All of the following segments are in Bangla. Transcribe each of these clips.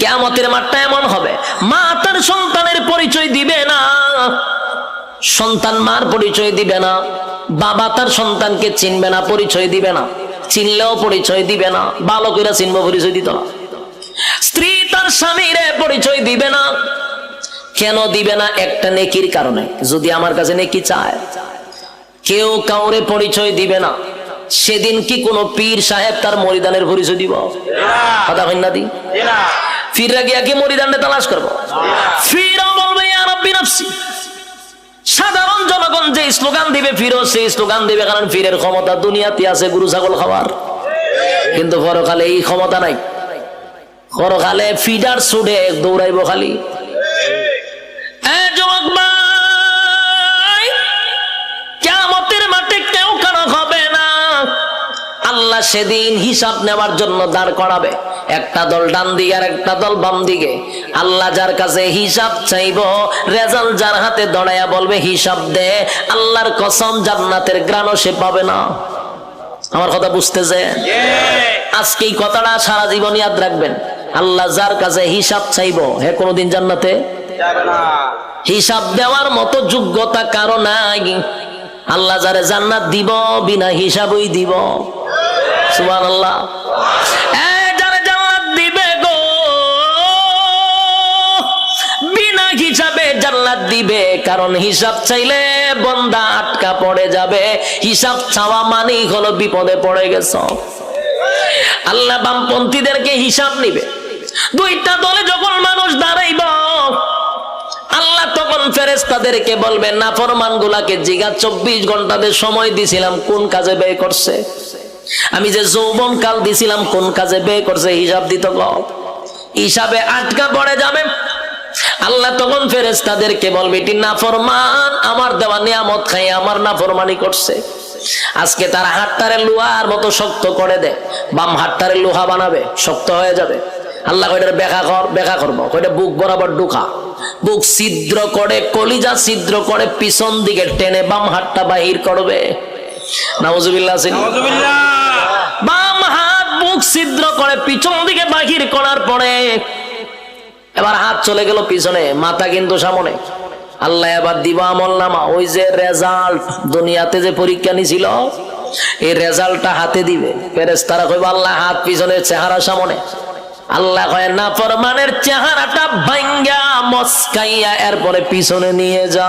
কেয়ামতের মাঠটা এমন হবে। মা তার সন্তানের পরিচয় দিবে না। সন্তান মার পরিচয় দিবে না। বাবা তার সন্তানকে চিনবে না, পরিচয় দিবে না। চিনলেও পরিচয় দিবে না। ভালো করে চিনবো পরিচয় দিত না। স্ত্রী তার স্বামীর পরিচয় দিবে না। কেন দিবে না? একটা নেকির কারণে। যদি আমার কাছে নেকি চায়। কেউ কাউরে পরিচয় দিবে না। সেদিন কি কোনো পীর সাহেব তার মরিদানের পরিচয় দিব? কথা না দি? ফিররা গিয়া কি মরিদানটা তালাশ করব? ফিরা বলবে সাধারণ জনগণ যে স্লোগান দিবে, ফিরো সেই স্লোগান দিবে, কারণ ফিরের ক্ষমতা দুনিয়াতে আছে গুরু, ছাগল খাবার কিন্তু পরকালে এই ক্ষমতা নাই। পরকালে ফিডার ছুটে দৌড়াইব খালি। সেদিন হিসাব নেওয়ার জন্য দাঁড় করাবে। একটা দল ডান দিকে আর একটা দল বাম দিকে। আল্লাহ যার কাছে হিসাব চাইব রেজাল্ট যার হাতে দড়াইয়া বলবে হিসাব দে আল্লাহর কসম জান্নাতের গ্রাণও সে পাবে না। আমার কথা বুঝতেছে আজকে এই কথাটা সারা জীবন ইয়াদ রাখবেন। আল্লাহ যার কাছে হিসাব চাইব হে কোনোদিন জান্নাতে? হিসাব দেওয়ার মতো যোগ্যতা কারও নাই। আল্লাহ যারে জান্নাত দিব বিনা হিসাবই দিব। সুবহান আল্লাহ হিসাবে জান্নাত দিবে, কারণ হিসাব চাইলে বন্দা আটকা পড়ে যাবে। হিসাব চাওয়া মানেই হলো বিপদে পড়ে গেছ। আল্লাহ বামপন্থীদেরকে হিসাব নিবে। দুইটা দলে যখন মানুষ দাঁড়াইব, আল্লাহ তখন ফেরেস্তাদেরকে বলবেন না ফরমান গুলাকে জিগা চব্বিশ ঘন্টাদের সময় দিছিলাম, কোন কাজে ব্যয় করছে? আমি যে যৌবন কাল দিছিলাম, কোন কাজে ব্যয় করছে, হিসাব দিত হিসাবে আটকা পড়ে যাবে আল্লাহ তখন ফেরেস্তাদেরকে বলবে এটি না ফরমান আমার দেওয়া নিয়ামত খাই আমার না ফরমানি করছে। আজকে তার হাতটারে লোহার মতো শক্ত করে দে বাম হাতটারে লোহা বানাবে শক্ত হয়ে যাবে। আল্লাহ কয়টার ব্যাখ্যা কর ব্যাখ্যা করব। কয়টা বুক বরাবর ঢুকা। বুক ছিদ্র করে কলিজা ছিদ্র করে পিছন দিকে টেনে বাম হাতটা বাহির করবে। নাউজুবিল্লাহ। বাম হাত বুক ছিদ্র করে পিছন দিকে বাহির করার পরে এবার হাত চলে গেল পিছনে, মাথা কিন্তু সামনে। আল্লাহ এবার দিবা আমল নামা। ওই যে রেজাল্ট দুনিয়াতে যে পরীক্ষা নিছিল, এই রেজাল্টটা হাতে দিবে। ফেরেস তারা কইব, আল্লাহ, হাত পিছনে চেহারা সামনে। আল্লাহ কয়, না, ফরমানের চেহারাটা ভাঙ্গা মস্কাইয়া, এরপরে পিছনে নিয়ে যা।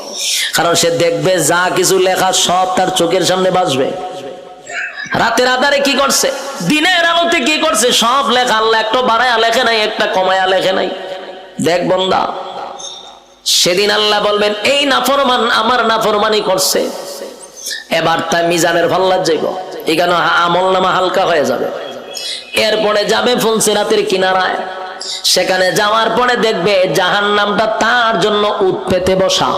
কারণ সে দেখবে যা কিছু লেখা সব তার চোখের সামনে বাজবে। রাতের আধারে কি করছে? দিনের আলোতে কি করছে? সব লেখা আল্লাহ একটা বাড়ায়া লেখে নাই, একটা কমায়া লেখে নাই। দেখ বন্দা, সেদিন আল্লাহ বলবেন, এই নাফরমান, আমার নাফরমানি করছে। এবার তাই মিজানের ভাল্লার যাইব। এখানে আমল নামা হালকা হয়ে যাবে। এরপরে যাবে ফুলসিরাতের কিনারায়। সেখানে যাওয়ার পরে দেখবে জাহান নামটা তার জন্য উৎপেতে বসা।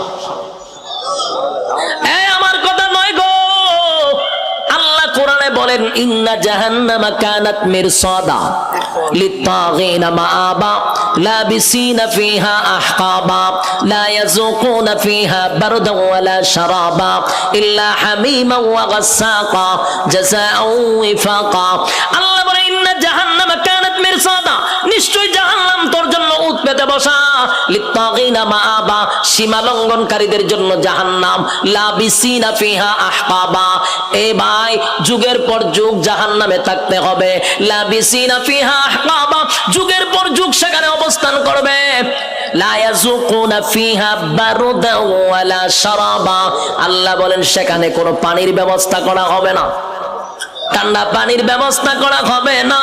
বলেন, ইন্না জাহান্নামা কানাত মিরসাদা লিত্তাগিনা মাআবা, লাবিসিনা ফিহা আহকাবা, লা ইয়াযুকুনা ফিহা বারদান ওয়ালা শারাবা, ইল্লা হামিমা ওয়া গাসসাকা জাযাআও ওয়িফাকা আল্লাহ বলে ইন্না জাহান্নামা কানাত মিরসাদা। নিশ্চয় জাহান্নাম তোর উৎপেতে বসা। সীমা লঙ্ঘনকারীদের জন্য জাহান্নাম। লাবিসিনা ফিহা আহকাবা এ ভাই, যুগের পর যুগ জাহান্নামে থাকতে হবে। আহকাবা যুগের পর যুগ সেখানে অবস্থান করবে। আল্লাহ বলেন, সেখানে কোনো পানির ব্যবস্থা করা হবে না। ঠান্ডা পানির ব্যবস্থা করা হবে না।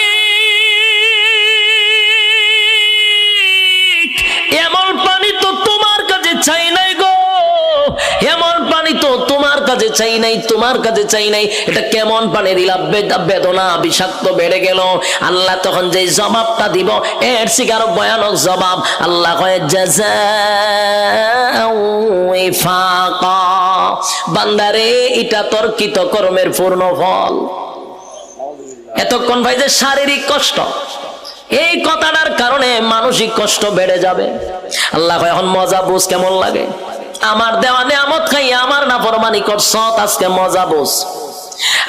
পানি তো তোমার কাছে চাই নাই, তোমার কাছে চাই নাই। এটা কেমন পানি বেদ- বেদনা বিষাক্ত বেড়ে গেল। আল্লাহ তখন যে জবাবটা দিব, এর শিকার ভয়ানক জবাব। আল্লাহ কয়ে বান্দারে, এটা তোর কৃত কর্মের পূর্ণ ফল। এতক্ষণ ভাই যে শারীরিক কষ্ট, এই কথাটার কারণে মানসিক কষ্ট বেড়ে যাবে। আল্লাহ এখন মজা বুঝ কেমন লাগে? আমার দেওয়া নেয়ামত খাইয়া আমার না ফরমানি করছ, আজকে মজা বুঝ।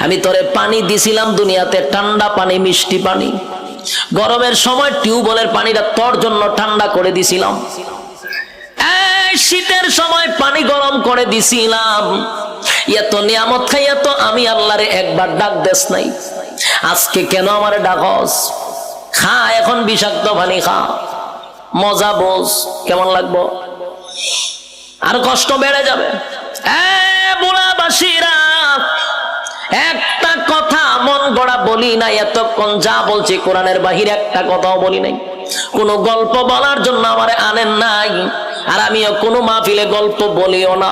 আমি তোরে পানি দিছিলাম দুনিয়াতে, ঠান্ডা পানি, মিষ্টি পানি। গরমের সময় টিউবওয়েলের পানিটা তোর জন্য ঠান্ডা করে দিছিলাম। শীতের সময় পানি গরম করে দিছিলাম। এত নিয়ামত খাইয়া তো আমি আল্লাহরে একবার ডাক দেস নাই। আজকে কেন আমার ডাকস খা, এখন বিষাক্ত পানি খা। মজা বোঝ। কেমন লাগবো? আর কষ্ট বেড়ে যাবে। একটা কথা মন গড়া বলি নাই, এতক্ষণ যা বলছি কোরআনের বাহিরে একটা কথাও বলি নাই। কোনো গল্প বলার জন্য আমার আনেন নাই, আর আমিও কোনো মাহফিলে গল্প বলিও না।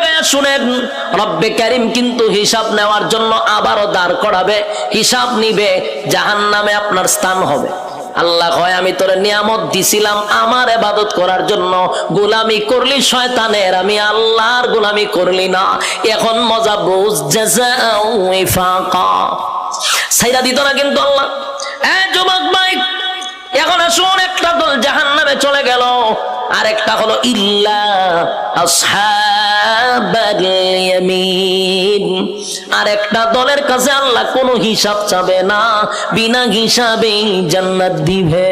শুনেন, রব্বে কারিম কিন্তু হিসাব নেওয়ার জন্য আবারও দাঁড় করাবে, হিসাব নিবে জাহান নামে আপনার স্থান হবে। আল্লাহ কয়, আমি তোরে নিয়ামত দিছিলাম আমার এবাদত করার জন্য, গোলামি করলি শয়তানের, আমি আল্লাহর গোলামি করলি না। এখন মজা বুঝ সাইরা দিত না কিন্তু আল্লাহ। যুবক ভাই এখন আসুন একটা দল জাহান নামে চলে গেল। আর একটা হলো ইল্লা আর একটা দলের কাছে আল্লাহ কোনো হিসাব চাবে না বিনা হিসাবে জান্নাত দিবে।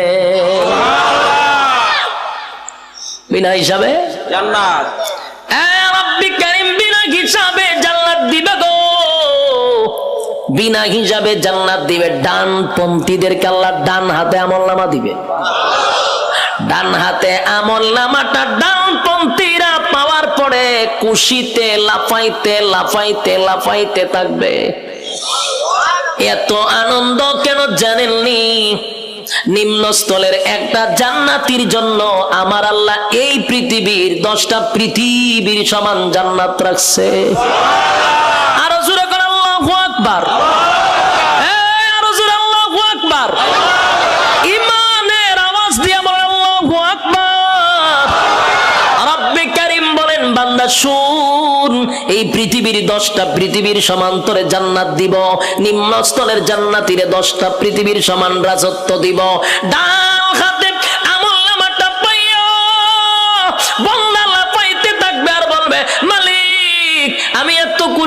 বিনা হিসাবে? জান্নাত। বিনা হিসাবে জান্নাত দিবে গো। বিনা হিসাবে জান্নাত দিবে। ডান পন্থীদেরকে আল্লাহ ডান হাতে আমল নামা দিবে। ডান হাতে আমল নামাটা ডান পন্থীরা পাওয়ার পরে কুশিতে লাফাইতে লাফাইতে লাফাইতে থাকবে। এত আনন্দ কেন জানেননি? নিম্নস্থলের একটা জান্নাতির জন্য আমার আল্লাহ এই পৃথিবীর দশটা পৃথিবীর সমান জান্নাত রাখছে। আরও আকবার। এই, পৃথিবীর দশটা পৃথিবীর সমান্তরে জান্নাত দিব নিম্নস্থলের জান্নাতিরে দশটা পৃথিবীর সমান রাজত্ব দিব। ডান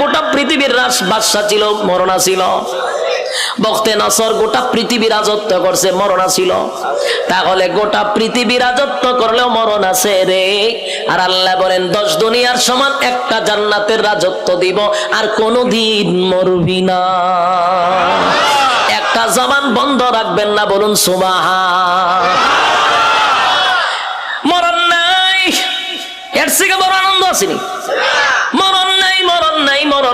গোটা পৃথিবীর রাস বাদশা ছিল, মরণা ছিল। বক্তে নসর গোটা পৃথিবী রাজত্ব করছে, মরণ ছিল। তাহলে গোটা পৃথিবী রাজত্ব করলেও মরণ আছে রে। আর আল্লাহ বলেন, দশ দুনিয়ার সমান একটা জান্নাতের রাজত্ব দিব, আর কোনোদিন মরবি না। একটা জবান বন্ধ রাখবেন না, বলুন সুবাহা মরণ নাই। এর থেকে বড় আনন্দ আসেনি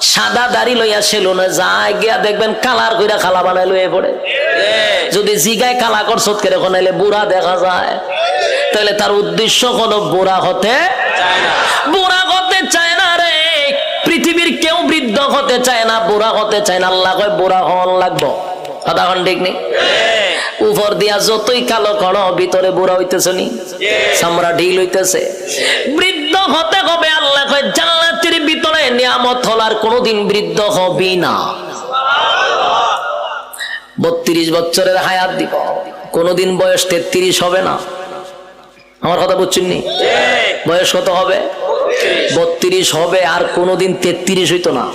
সাদা দাড়ি লইয়া সেলুনে যায় গিয়া দেখবেন কালার কইরা খালা বানাই লইয়া পড়ে। যদি জিগায় কালা করছত করে কোনাইলে বুড়া দেখা যায়। তাহলে তার উদ্দেশ্য হলো বুড়া হতে চায় না। বুড়া হতে চায় না রে। পৃথিবীর কেউ বৃদ্ধ হতে চায় না, বুড়া হতে চায় না। আল্লাহ কয়, বুড়া হন লাগবো। কথা কন ঠিক নেই? উপর দিয়া যতই কালো করো ভিতরে বুড়া হইতেছে নি। চামড়া ঢিল হইতেছে। বৃদ্ধ হতে হবে, আল্লাহ কয়, জান্নাতের নিয়ামত হল আর কোনোদিন বৃদ্ধ হবি না। বত্রিশ বছরের হায়াত দিব। কোনোদিন বয়স তেত্রিশ হবে না। আমার কথা বুঝছেন নি? বয়স কত হবে? বত্রিশ হবে, আর কোনোদিন তেত্রিশ হইতো না।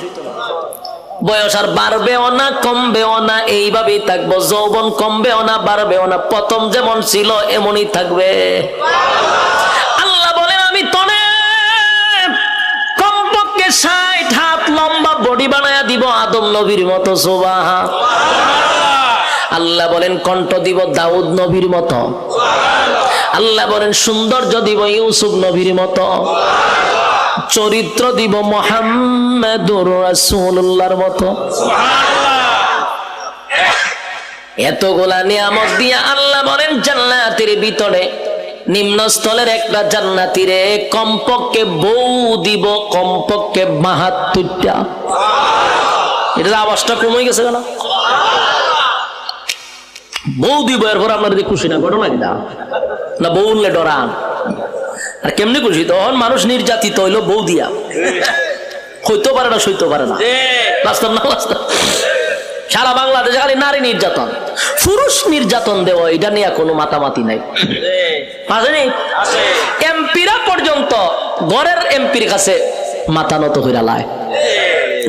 বয়স আর বাড়বেও না, কমবেও না, এইভাবেই থাকব। যৌবন কমবেও না, বাড়বেও না। প্রথম যেমন ছিল, এমনই থাকবে। আল্লাহ বলেন, আমি তনে ষাট হাত লম্বা বডি বানায়া দিব আদম নবীর মতো সোবাহা আল্লাহ বলেন, কণ্ঠ দিব দাউদ নবীর মতো। আল্লাহ বলেন, সৌন্দর্য দিব ইউসুফ নবীর মতো। চরিত্র দিব মোহাম্মদুর রাসূলুল্লাহর মতো। এতগুলা নিয়ামত দিয়া আল্লাহ বলেন, জান্নাতের ভিতরে নিম্নস্থলের একটা জান্নাতিরে কমপক্ষে বউ দিব কমপক্ষে বাহাত্তরটা। এটা আওয়াজটা কমে গেছে কেন? বউ দিব এরপর আপনার যদি খুশি না ঘটনা কিনা না বউ উনলে ডরান। আর কেমনি খুশি? তখন মানুষ নির্যাতিত হইল বউ দিয়া। হইতে পারে না সইতে পারে না। বাস্তব না বাস্তব? সারা বাংলাদেশে খালি নারী নির্যাতন। পুরুষ নির্যাতন দেওয়া এটা নিয়ে কোনো মাতামাতি নাই। আসেনি এমপিরা পর্যন্ত ঘরের এমপির কাছে মাথা নত হইরা লায়।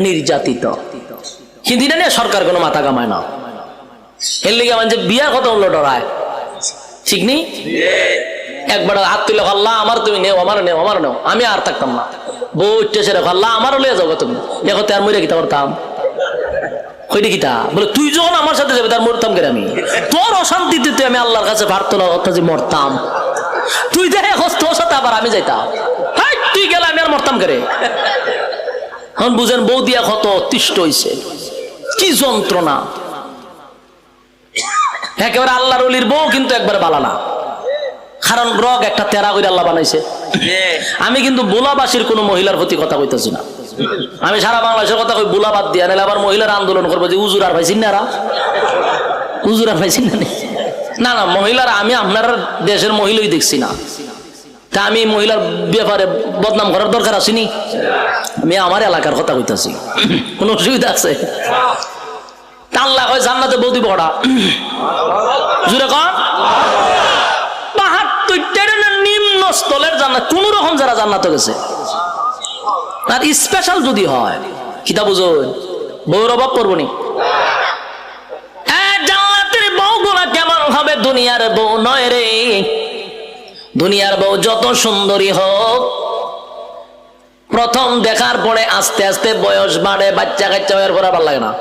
নির্যাতিত। কিন্তু এটা নিয়ে সরকার কোনো মাথা কামায় না। এর লিগে মানে বিয়ার কথা হলো ডরায়। ঠিক নেই একবার হাত তুলে আল্লাহ আমার তুমি নেও আমার নেও আমার নেও। আমি আর থাকতাম না। বউ উঠতেছে রেখো আল্লাহ আমারও লিয়ে যাব তুমি। দেখো আর মরে কিতা করতাম কইনি কিতা বলে তুই যখন আমার সাথে যাবে তার মরতাম কেন আমি? তোর অশান্তিতে তুই আমি আল্লাহর কাছে যে মরতাম। তুই দেখে হস তোর সাথে আবার আমি যাইতাম। হাই, তুই গেলে আমি আর মরতাম কেরে এখন বুঝেন বউ দিয়া কত অতিষ্ঠ হইছে। কি যন্ত্রণা। একেবারে আল্লাহর অলির বউ কিন্তু একবার বালানা কারণ রগ একটা তেরা করে আল্লাহ বানাইছে। আমি কিন্তু বোলাবাসীর কোনো মহিলার প্রতি কথা কইতেছি না। আমি সারা বাংলাদেশের কথা কই বোলা বাদ দিয়া, নাহলে আবার মহিলার আন্দোলন করব যে উজুর আর পাইছেন না? উজুর আর পাইছেন না না? না মহিলারা, আমি আপনার দেশের মহিলাই দেখছি না। তা আমি মহিলার ব্যাপারে বদনাম করার দরকার আসেনি আমি আমার এলাকার কথা কইতাছি। কোনো অসুবিধা আছে? আল্লাহ হয় জান্নাতে বৌদি বড়া জুড়ে কন? বাহাত্তরটার না নিম্ন স্থলের জান্নাত, কোন রকম যারা জান্নাত গেছে। আর স্পেশাল যদি হয় কিতা বুঝুন বউর অভাব করব নি। এ, জান্নাতের বউগুলা কেমন হবে দুনিয়ার বউ নয় রে? দুনিয়ার বউ যত সুন্দরী হোক প্রথম দেখার পরে আস্তে আস্তে বয়স বাড়ে বাচ্চা কাচ্চা হওয়ার পর আবার লাগে না।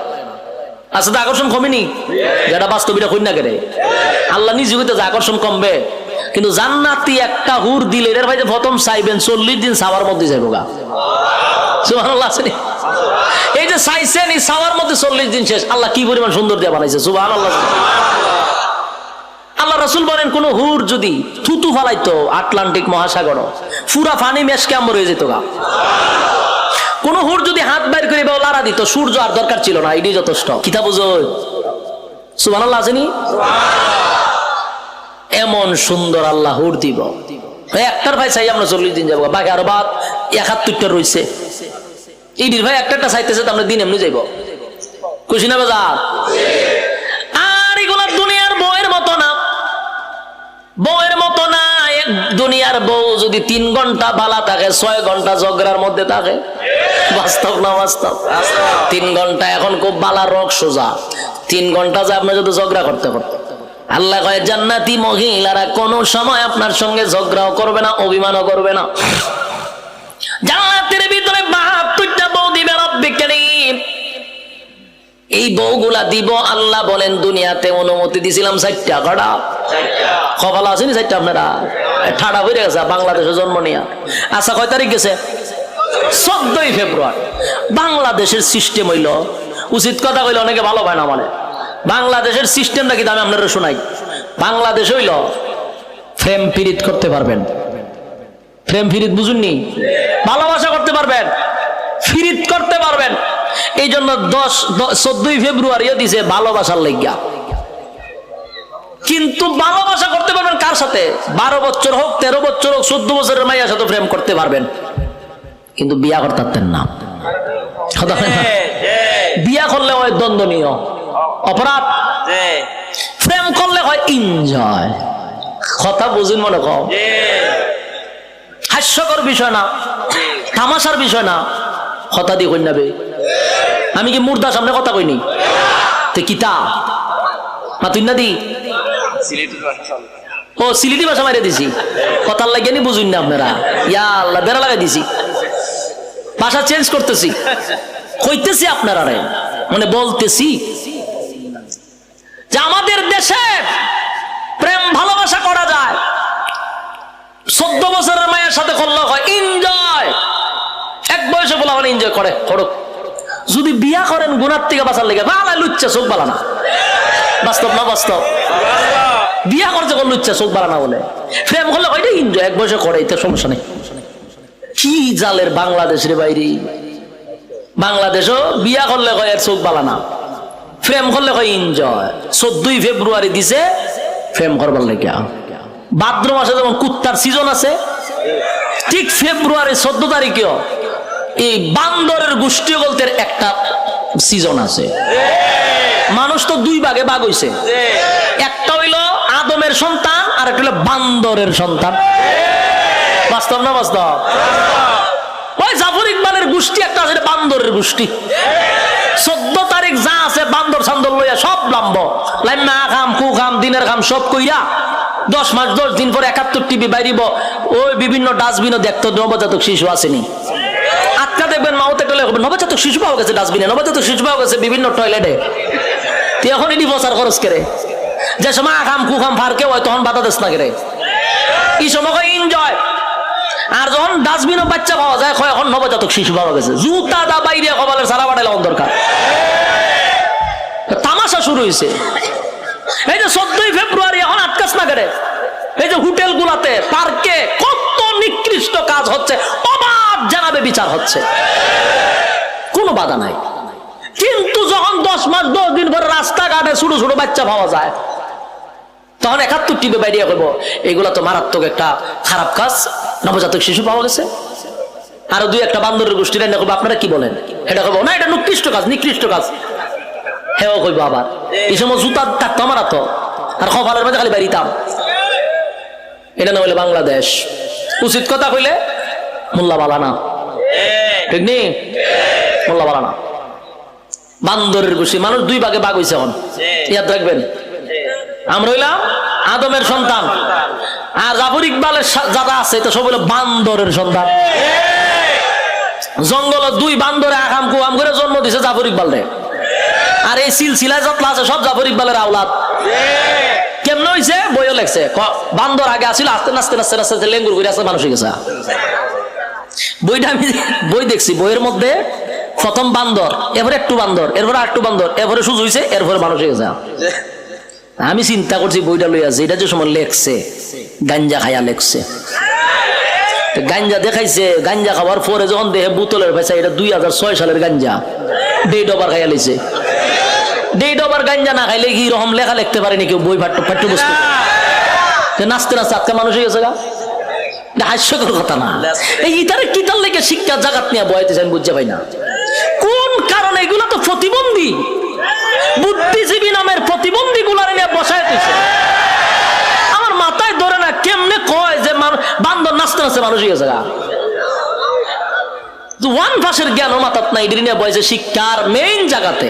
আস্তে আকর্ষণ কমেনি? যেটা বাস্তবিটা কই না কেড়ে। আল্লাহ নিজ হইতে আকর্ষণ কমবে। কিন্তু জান্নাতি একটা হুর দিলে এর ভাই প্রথম চাইবেন, চল্লিশ দিন সাওয়ার মধ্যে যাইব গা। সুবহানাল্লাহ? এই যে চাইছেন, এই সাওয়ার মধ্যে চল্লিশ দিন শেষ। আল্লাহ কি পরিমাণ সুন্দর দিয়ে বানাইছে সুবাহ আল্লাহ রসুল বলেন, কোন হুর যদি থুতু ফালাইতো আটলান্টিক মহাসাগর ফুরা ফানি মেশকে আমর হয়ে যেত গা। কোন হুর যদি হাত বাইর করে বা লারা দিত, সূর্য আর দরকার ছিল না, এটাই যথেষ্ট। কিতা বুঝো সুবান আল্লাহ আসেনি এমন সুন্দর আল্লাহ হুর দিব। একটার ভাই চাই আমরা চল্লিশ দিন যাব। বাকি আরও বাদ, একাত্তরটা রয়েছে। ইডির ভাই একটা চাইতেছে আমরা দিন এমনি যাইব। খুশি না বাজার? আর এগুলা দুনিয়ার বউয়ের মতো না। বউয়ের মতো না, এক দুনিয়ার বউ যদি তিন ঘণ্টা বালা থাকে, ছয় ঘণ্টা ঝগড়ার মধ্যে থাকে। বাস্তব না বাস্তব? তিন ঘণ্টা এখন খুব বালা রোগ সোজা। তিন ঘণ্টা যে আপনি যদি ঝগড়া করতে করতে। আল্লাহ কয়, জান্নাতি মহিলারা কোনো সময় আপনার সঙ্গে ঝগড়াও করবে না, অভিমানও করবে না। জান্নাতের ভিতরে বাহাত্তরটা বউ দিবে রব্বে করিম। এই বউগুলা দিব, আল্লাহ বলেন, দুনিয়াতে অনুমতি দিছিলাম চারটা, কটা? কপাল আসেনি চারটা আপনারা? ঠাডা হয়ে গেছে বাংলাদেশে জন্ম নিয়া। আচ্ছা কয় তারিখ গেছে? চোদ্দই ফেব্রুয়ারি। বাংলাদেশের সিস্টেম হইল, উচিত কথা কইলে অনেকে ভালো পায় না মানে বাংলাদেশের সিস্টেমটা কিন্তু আমি আপনারা শোনাই। বাংলাদেশ হইল ফ্রেম ফিরিত করতে পারবেন। প্রেম ফিরিত বুঝুননি? ভালোবাসা করতে পারবেন। ফিরিত করতে পারবেন। এই জন্য দশ চোদ্দই ফেব্রুয়ারিও দিছে ভালোবাসার লেগিয়া। কিন্তু ভালোবাসা করতে পারবেন কার সাথে? বারো বছর হোক তেরো বছর হোক চোদ্দ বছরের মাইয়ার সাথে প্রেম করতে পারবেন। কিন্তু বিয়া করতে না। কথা বিয়া করলে হয় দ্বন্দ্বনীয়। অপরাধ? প্রেম করলে হয় এনজয় কথা বুঝুন মনে কম হাস্যকর বিষয় না তামাশার বিষয় না কথা দিয়ে কই নাবে আমি কি মুর্দার সামনে কথা কইনি? তে কিতা? মা তুই না দি? ও সিলিটি ভাষা মারিয়ে দিছি। কথার লাগিয়ে নি বুঝুন না আপনারা। ইয়া আল্লাহ বেড়া লাগাই দিছি। ভাষা চেঞ্জ করতেছি। কইতেছি আপনারা রে মানে বলতেছি। যে আমাদের দেশে প্রেম ভালোবাসা করা যায়। চোদ্দ বছরের মায়ের সাথে করলে হয় এনজয় এক বয়সে বলা মানে এনজয় করে, করুক। যদি বিয়া করেন গুণার থেকে বাঁচার লেগে বালা লুচ্ছা চোখ বালা না। বাস্তব না বাস্তব? বিয়া করছে কোন লুচ্ছা চোখ বালা না বলে। প্রেম করলে হয় এনজয় এক বয়সে করে, এতে সমস্যা নেই। কি জালের বাংলাদেশের বাইরে? বাংলাদেশও বিয়া করলে কয় এর চোখ বালা না প্রেম করলে কয় এনজয় চোদ্দই ফেব্রুয়ারি দিছে প্রেম করবার লেগে ভাদ্র মাসে যেমন কুত্তার সিজন আছে, ঠিক ফেব্রুয়ারি চোদ্দ তারিখেও এই বান্দরের গোষ্ঠী গল্পের একটা সিজন আছে। মানুষ তো দুই ভাগে ভাগ হইছে। একটা হইল আদমের সন্তান, আর একটা হইল বান্দরের সন্তান। বাস্তব না বাস্তব? ওই জাফর ইকবালের গোষ্ঠী একটা আছে বান্দরের গোষ্ঠী। চোদ্দ তারিখ যা আছে বান্দর সান্দর লইয়া সব লাম্ব লাইমা খাম, কু খাম, দিনের খাম, সব কইরা দশ মাস, দশ দিন পর একাত্তর টিভি বাইরিব। ওই বিভিন্ন ডাস্টবিনও দেখতো, নবজাতক শিশু আসেনি। আটকা দেখবেন, মাওতে টলে নবজাতক শিশু পাওয়া গেছে ডাস্টবিনে, নবজাতক শিশু পাওয়া গেছে বিভিন্ন টয়লেটে। তুই এখন এটি বসার খরচ করে? যে সময় আখাম কুখাম ফারকে হয়, তখন বাধা দেশ না করে? এই সময় এনজয় আর যখন ডাস্টবিনও বাচ্চা পাওয়া যায়, কয়, এখন নবজাতক শিশু পাওয়া গেছে। জুতা দা বাইরে কপালের সারা বাড়াইলে দরকার। তামাশা শুরু হয়েছে এই যে চোদ্দই ফেব্রুয়ারি এখন আটকাস না করে এই যে হোটেল গুলাতে পার্কে কত নিকৃষ্ট কাজ হচ্ছে, অবাধ জানাবে বিচার হচ্ছে। কোনো বাধা নাই। কিন্তু যখন দশ মাস, দশ দিন পরে রাস্তাঘাটে ছোট ছোট বাচ্চা পাওয়া যায় তখন একাত্তর টিপে বাইরিয়া করব এগুলা তো মারাত্মক একটা খারাপ কাজ। নবজাতক শিশু পাওয়া গেছে। আরও দুই একটা বান্দরের গোষ্ঠী রান্না করব আপনারা কি বলেন? এটা করব না এটা নিকৃষ্ট কাজ নিকৃষ্ট কাজ। হেও কইব আবার। এই সময় জুতা থাকতো আমার তো আর কপালের মধ্যে খালি বাড়িতাম। এটা না হইলে বাংলাদেশ। উচিত কথা কইলে মোল্লা বালা না ঠিক নেই মোল্লা বালা না বান্দরের গোষ্ঠী মানুষ দুই ভাগে ভাগ হয়েছে এখন। ইয়াদ রাখবেন। আমরা হইলাম আদমের সন্তান। আর জাফর ইকবালের যারা আছে, এটা সব হইল বান্দরের সন্তান। জঙ্গল দুই বান্দরে আকাম কুয়াম করে জন্ম দিছে জাফর ইকবাল আর এই সিলসিলায় যত আছে, সব জাফর ইকবালের আওলাদ। কেমন বান্দর আগে আসছিল আস্তে বইটা আমি বই দেখছি, বইয়ের মধ্যে প্রথম বান্দর, এরপরে একটু বান্দর, এরপরে একটু বান্দর, এরপরে সুজ হয়েছে এরপরে মানুষ গেছে। আমি চিন্তা করছি বইটা লইয়া এটা যে সময় লেখছে, গাঞ্জা খায়া লেখছে। গাঞ্জা দেখাইছে, গাঞ্জা খাওয়ার পরে যখন দেহে বোতলের পয়সা এটা দুই হাজার ছয় সালের গাঞ্জা ডেট ওভার খাইয়া লিছে ডেট ওভার গাঞ্জা না খাইলে কি রকম লেখা লিখতে পারেনি কেউ বই পাঠ্য পাঠ্যপুস্তক? নাচতে নাচতে আজকে মানুষ হয়ে গেছে গা। হাস্যকর কথা না। এই ইতারে কিতার লেগে শিক্ষা জাগাত নিয়ে বয়াইতেছে আমি বুঝতে পাই না। কোন কারণে এগুলো তো প্রতিবন্ধী? বুদ্ধিজীবী নামের প্রতিবন্ধী গুলার নিয়ে বসায় দিছে। আমার মাথায় ধরে না কেমনে কয় যে বান্দর নাচতে নাচতে মানুষ গেছে ওয়ান ভাষের জ্ঞান মাথাত নাই শিক্ষার মেইন জায়গাতে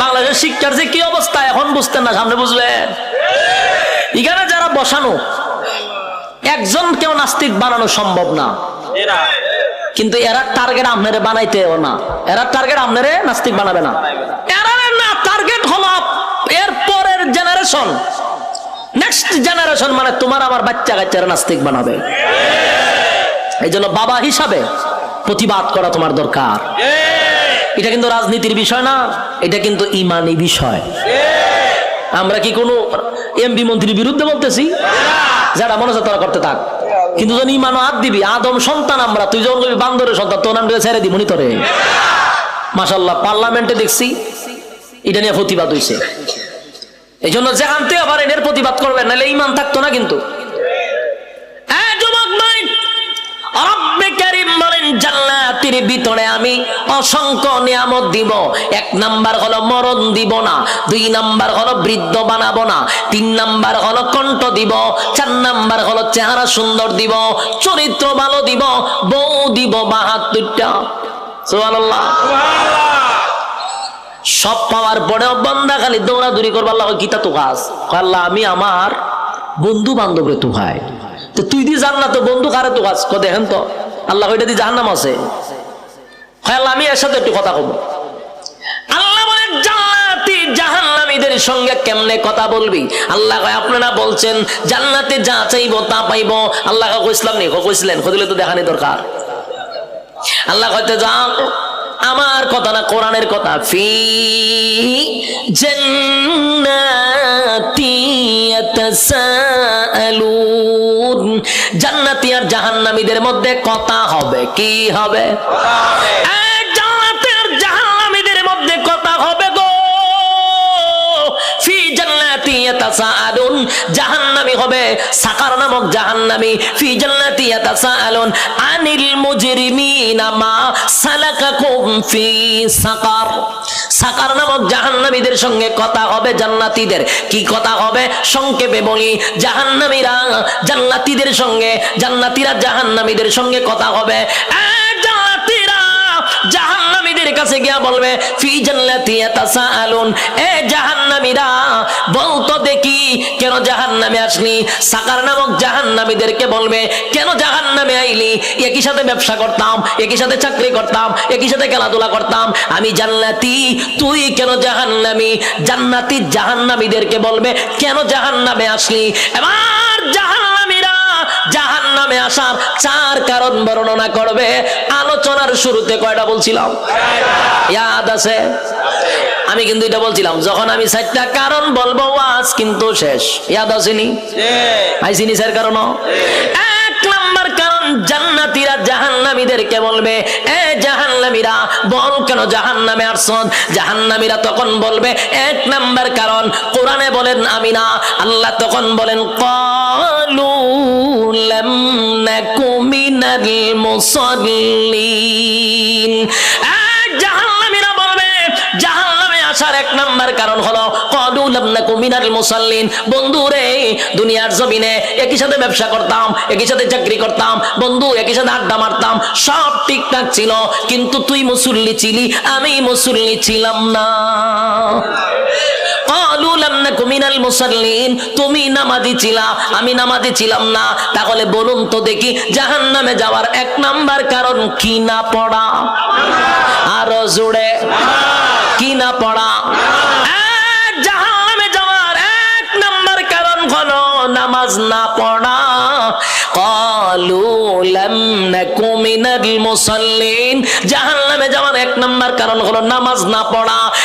বাংলাদেশের শিক্ষার যে কি অবস্থা এখন বুঝতেন না সামনে বুঝবেন। এখানে যারা বসানো একজন কেউ নাস্তিক বানানো সম্ভব না। কিন্তু এরা টার্গেট আপনারে বানাইতে না। এরা টার্গেট আপনারে নাস্তিক বানাবে না এরা না টার্গেট হলো এর পরের জেনারেশন নেক্সট জেনারেশন মানে তোমার আমার বাচ্চা কাচ্চারা নাস্তিক বানাবে। এই জন্য বাবা হিসাবে প্রতিবাদ করা তোমার দরকার। এটা কিন্তু রাজনীতির বিষয় না, এটা কিন্তু ইমানি বিষয়। আমরা কি কোনো এমপি মন্ত্রীর বিরুদ্ধে বলতেছি? যারা মনে হচ্ছে তারা করতে থাক। কিন্তু যখন ইমানও হাত দিবি, আদম সন্তান আমরা, তুই যখন বলবি বান্দরের সন্তান, তোর নামটা ছেড়ে দিব তরে মাসাল্লাহ পার্লামেন্টে দেখছি, এটা নিয়ে প্রতিবাদ হইছে। এই জন্য যেখান থেকে পারেন, এর প্রতিবাদ করবেন, নাহলে ইমান থাকতো না কিন্তু। আমি অসংখ্য নিয়ামত দিব। এক নাম্বার হলো মরণ দিব না, দুই নাম্বার হলো বৃদ্ধ বানাবো না, তিন নাম্বার হলো কণ্ঠ দিব, চার নাম্বার হলো চেহারা সুন্দর দিব, চরিত্র ভালো দিব, বউ দিব বাহাত্তরটা সুবহানাল্লাহ। সব পাওয়ার পরেও বন্দা খালি দৌড়াদৌড়ি করব আল্লাহ গীতা তো কাজ আল্লাহ আমি আমার বন্ধু বান্ধবরে তো ভাই তো তুই দি জান না তো বন্ধু কারে তো কাজ কো দেখেন তো আল্লাহ ওইটা দি জাহান্নাম আছে। কয়, আল্লাহ আমি এর সাথে একটু কথা কব। আল্লাহ বলেন জান্নাতি জাহান্নামীদের সঙ্গে কেমনে কথা বলবি? আল্লাহ কয় আপনারা বলছেন জান্নাতে যা চাইব তা পাইবো। আল্লাহ কইসলাম নি কইছিলেন কদিলে তো দেখানি দরকার। আল্লাহ কইতে যাও। আমার কথা না, কোরআনের কথা। ফি জান্নাতি ইয়াতাসাআলুন জান্নাতি আর জাহান্নামীদের মধ্যে কথা হবে, কি হবে? জান্নাতি আর জাহান্নামীদের মধ্যে কথা হবে গো। ফি জান্নাতি ইয়াতাসাআলুন জাহান্নামী হবে। সাকার নামক জাহান্নামী। ফি জান্নাতি ইয়াতাসাআলুন আনিল মুজরিমিনা মা সালাকাকুম ফি সাকার। সাকার নামক জাহান্নামীদের সঙ্গে কথা হবে জান্নাতীদের। কি কথা হবে? সংক্ষেপে বলি, জাহান্নামীরা জান্নাতীদের সঙ্গে, জান্নাতীরা জাহান্নামীদের সঙ্গে কথা হবে। জান্নাতীরা জাহান্নামীদের কাছে গিয়া বলবে, ফি জান্নাতি ইয়াতাসাআলুন, এ জাহান্নামীরা। বলতো দেখি কেন জাহান্নামে আসলি? সাকার নামক জাহান্নামীদেরকে বলবে কেন জাহান্নামে আইলি? একই সাথে ব্যবসা করতাম একই সাথে চাকরি করতাম একই সাথে খেলাধুলা করতাম। আমি জান্নাতি তুই কেন জাহান্নামী? জান্নাতি জাহান্নামীদেরকে বলবে কেন জাহান্নামে আসলি? এবার জাহান্নামীরা জাহান নামে আসার চার কারণ বর্ণনা করবে। আলোচনার শুরুতে কয়টা বলছিলাম? ইয়াদ আছে? আমি কিন্তু এটা বলছিলাম যখন আমি চারটা কারণ বলব ওয়াজ কিন্তু শেষ। ইয়াদ আসেনি? আইসিনি স্যার কারণ এক নাম্বার কারণ জান্নাতীরা জাহান্নামীদেরকে বলবে এ জাহান্নামীরা বল কেন জাহান্নামে জাহান্নামীরা তখন বলবে এক নাম্বার কারণ কোরআনে বলেন আমি না আল্লাহ তখন বলেন ক্বালু লাম নাকু মিনাল মুসাল্লিন। জাহান্নামীরা বলবে জাহান্নামে আসার এক নাম্বার কারণ হলো ক্বালু লাম নাকু মিনাল মুসাল্লিন। বন্ধু রে, দুনিয়ার জমিনে একই সাথে ব্যবসা করতাম, একই সাথে চাকরি করতাম, বন্ধু, একই সাথে আড্ডা মারতাম, সব ঠিকঠাক ছিল, কিন্তু তুই মুসল্লি ছিলি, আমি মুসল্লি ছিলাম না। তুমি নামাজি ছিলা, আমি নামাজি ছিলাম না। তাহলে বলুন তো দেখি, জাহান্নামে যাওয়ার এক নাম্বার কারণ কি না পড়া? আরও জোরে। কি না পড়া এক জাহান্নামে যাওয়ার এক নাম্বার কারণ হলো নামাজ না পড়া قالوا لم نكن من المصلين জাহান্নামে যাওয়ার এক নাম্বার কারণ হলো নামাজ না পড়া এ যুবক ভাই সারা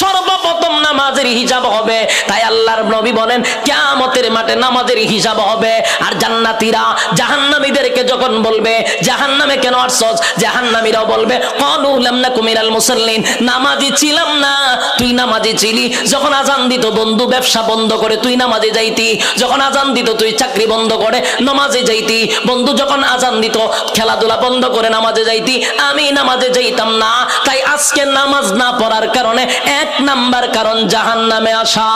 সর্বপ্রথম নামাজের হিসাব হবে। তাই আল্লাহর নবী বলেন, কিয়ামতের মাঠে নামাজের হিসাব হবে। আর জান্নাতীরা জাহান্নামীদেরকে যখন বলবে, জাহান্নামে কেন আসছস? জাহান্নামীরাও বলবে, ক্বালু লাম নাকু মিনাল মুসাল্লিন। নামাজি ছিলাম না। তুই নামাজি ছিলি। যখন আজান দিত, বন্ধু, ব্যবসা বন্ধ করে তুই নামাজে যাইতি। যখন আজান দিত, তুই চাকরি বন্ধ করে নামাজে যাইতি। বন্ধু, যখন আজান দিত, খেলাধুলা বন্ধ করে নামাজে যাইতি। আমি নামাজে যাইতাম না। তাই আজকে নামাজ না পড়ার কারণে এক নাম্বার কারণ জাহান নামে আসা।